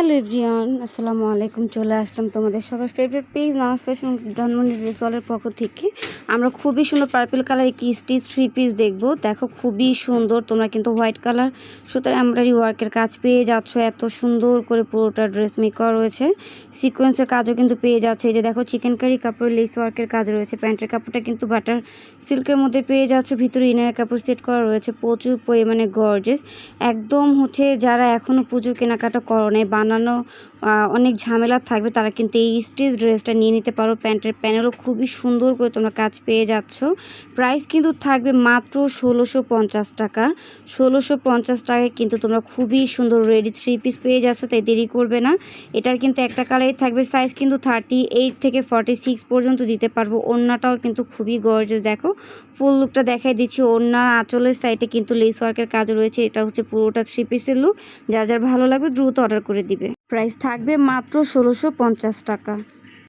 Hello everyone, আসসালামু আলাইকুম, চলে আসলাম তোমাদের সবার favourite page Namaz fashion Dhanmondi রিসলের পক্ষ থেকে। আমরা খুবই সুন্দর পার্পল কালার একটি স্টিচ থ্রি পিস দেখব। দেখো, খুবই সুন্দর, তোমরা কিন্তু হোয়াইট কালার সুতরাং এমব্রয়ডারি ওয়ার্কের কাজ পেয়ে যাচ্ছ। এত সুন্দর করে পুরোটা ড্রেস মেক করা রয়েছে। সিকোয়েন্সের কাজও কিন্তু পেয়ে যাচ্ছে। এই যে দেখো চিকেন কারি কাপড় লেস ওয়ার্কের কাজ রয়েছে। প্যান্টের কাপড়টা কিন্তু বাটার সিল্কের মধ্যে পেয়ে যাচ্ছে। ভিতরে ইনার কাপড় সেট করা রয়েছে। প্রচুর পরিমাণে গর্জেস একদম হচ্ছে যারা এখনও পুজোর কেনাকাটা করো নাই আহ, অনেক ঝামেলা থাকবে তারা কিন্তু এই স্টেজ ড্রেসটা নিয়ে নিতে পারো। প্যান্টের প্যানেলও খুবই সুন্দর করে তোমরা কাজ পেয়ে যাচ্ছ। প্রাইস কিন্তু থাকবে মাত্র ষোলোশো পঞ্চাশ টাকা। ষোলোশো পঞ্চাশ টাকায় কিন্তু তোমরা খুবই সুন্দর রেডি থ্রি পিস পেয়ে যাচ্ছ তাই দেরি করবে না। এটার কিন্তু একটা কালারই থাকবে সাইজ কিন্তু থার্টি এইট থেকে ফর্টি সিক্স পর্যন্ত দিতে পারব। ওড়নাটাও কিন্তু খুবই গর্জেস দেখো। ফুল লুকটা দেখাই দিচ্ছি ওড়নার আঁচলের সাইডে কিন্তু লেস ওয়ার্কের কাজ রয়েছে। এটা হচ্ছে পুরোটা থ্রি পিসের লুক যার যার ভালো লাগবে দ্রুত অর্ডার করে দিবে। প্রাইস থাকবে মাত্র ষোলোশো টাকা।